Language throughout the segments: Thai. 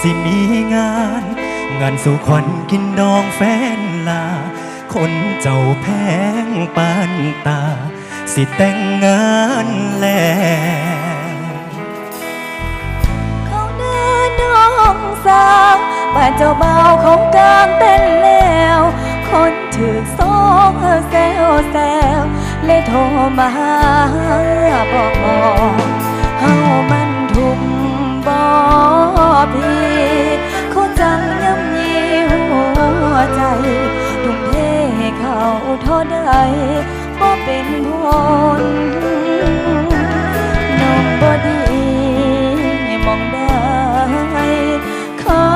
สิมีงาน งานสู่ขวัญกินดองแฟนลา คนเจ้าแพงปานตา สิแต่งงานแล้วเขาเดินน้องสาวบ้านเจ้าบ่าวเขากลางเต้นแล้ว คนถือสองแซวแซวเลยโทรมาหาบอกเฮามันทุ่ม บ่เป็นผลน้องบอดีมองได้เขา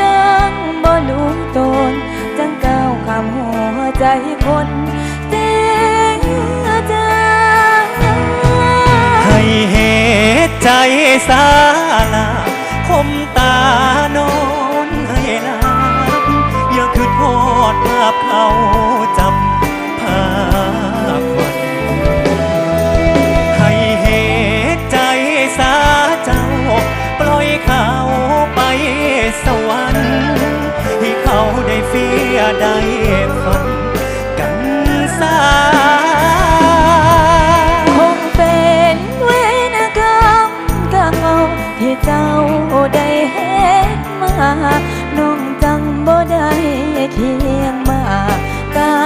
จังบ่รู้ตนจังก้าวข้ามหัวใจคนเจ็บใจให้เหตุใจสาลาคมตานอนให้ลาอย่าคือโทษภาพเขา ที่เจ้าได้เฮ็ดมาน้องจังบ่ได้เคียงมากั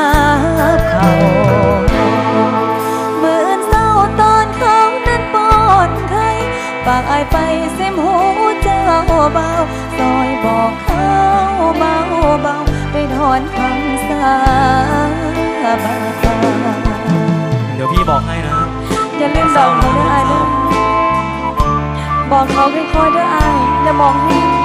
บเขาเหมือนเศร้าตอนเขานั้นป้อนไข่ฝากอายไปเสมหูเจ้าเบาซอยบอกเขาเบาเบาไปถอนคำสาบานเดี๋ยวพี่บอกให้นะอย่าลืมบอกเข บอกเขาค่อยๆด้วยอายอย่ามองให้ใ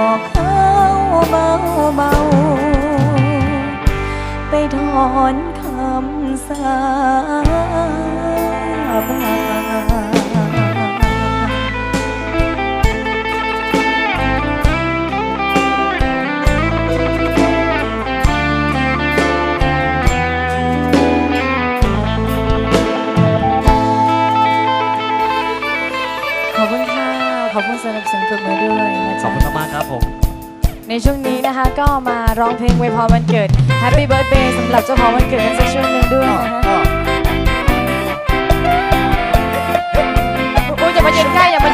อยบอกเขาเบาเบาไปถอนคำสา ขอบคุณสำหรับเสียงปรบมือด้วยนะขอบจ๊ะคุณมากๆครับผม ในช่วงนี้นะคะก็มาร้องเพลงไวยพรวันเกิด Happy Birthday สำหรับเจ้าของวันเกิดกันสักช่วงหนึ่งด้วยนะคะอุ้ยอย่ามายืนใกล้อย่ามา